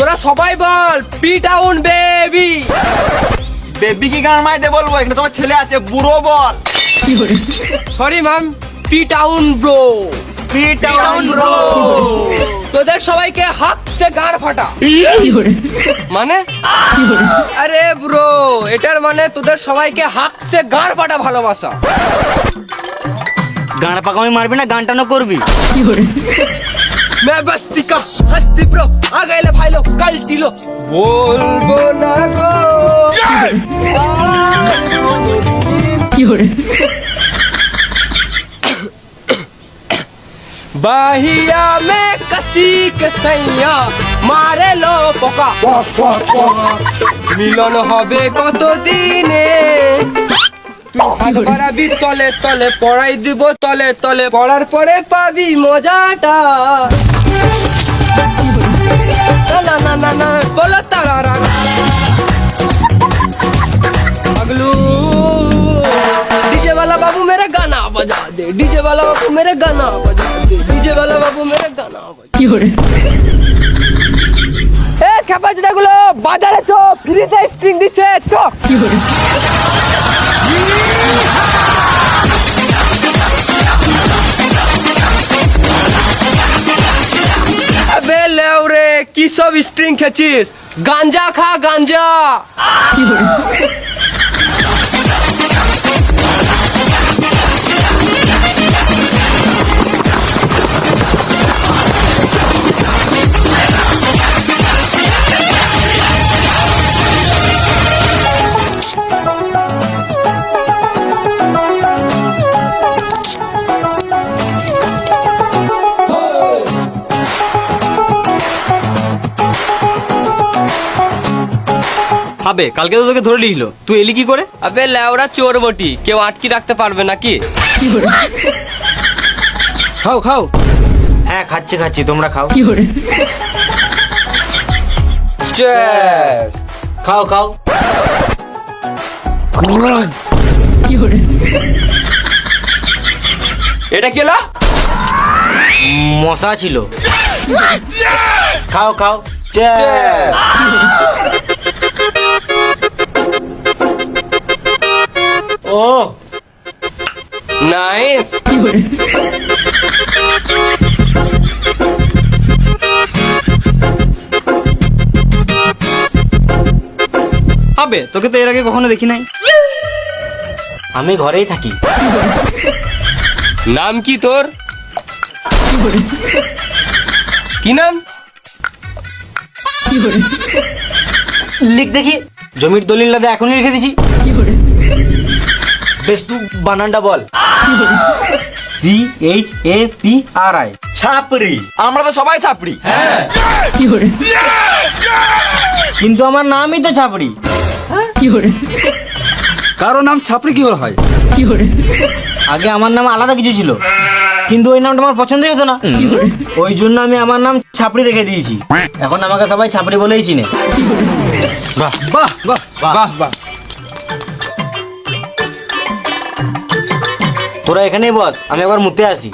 তোরা সবাই বল পি টাউন বেবি বেবি কি গান মাইতে বলব? এখানে তোমার ছেলে আছে বুড়ো বল। Sorry ma'am P town bro P town bro তোদের সবাইকে হাত সে গাড় ফাটা। মানে? আরে ব্রো এটার মানে তোদের সবাইকে হাত সে গাড় ফাটা ভালোবাসা। গান পাকামি মারবি না গান টানো করবি मैं बस्ती का हस्ती ब्रो आ गए ले भाई लोग कल्टी लो बोलबो ना गो बाहिया में कसी के सैया मारे लो পোকা মিলন হবে কত দিনে তুই হাত বাড়াবি তলে তলে পড়াই দিব তলে তলে পড়ার পরে পাবি মজাটা না না না না বলো তারা अगलू डीजे वाला बाबू मेरे गाना बजा दे डीजे वाला बाबू मेरे गाना बजा दे डीजे वाला बाबू मेरे गाना बजा এ খেপাচুদা গুলো বাজারে চো ফ্রিতে স্ট্রিং দিচ্ছে চো की सब स्ट्रिंग खेचिस? गांजा खा गांजा! হবে কালকে তো তোকে ধরে লিখলো তুই এলি কি করে? আবে লেওরা চোর বটি। কেউ আটকি রাখতে পারবে নাকি? খাও খাও। হ্যাঁ খাচ্ছি খাচ্ছি। তোমরা খাও। চেস। খাও খাও। এটা কেলা মশা ছিল। খাও খাও। চেস। ও। নাইস। হবে তোকে তো এর আগে কখনো দেখি নাই। আমি ঘরেই থাকি। নাম কি তোর? কি নাম? লিখ দেখি। জমির দলিল এখনই লিখে দিছি। বেশ তুই বানানটা বল। C H A P R I ছাপরি আমরা তো সবাই ছাপরি কিন্তু আমার নামই তো ছাপড়ি। কারও? নাম ছাপড়ি কি করে হয়? আগে আমার নাম আলাদা কিছু ছিল। কিন্তু ওই নামটা আমার পছন্দই হতো না। ওই জন্য আমি আমার নাম ছাপড়ি রেখে দিয়েছি। এখন আমাকে সবাই ছাপড়ি বলেই চিনে। বাহ বাহ বাহ বাহ বাহ। তোরা এখানেই বস আমি একবার মুতে আসি।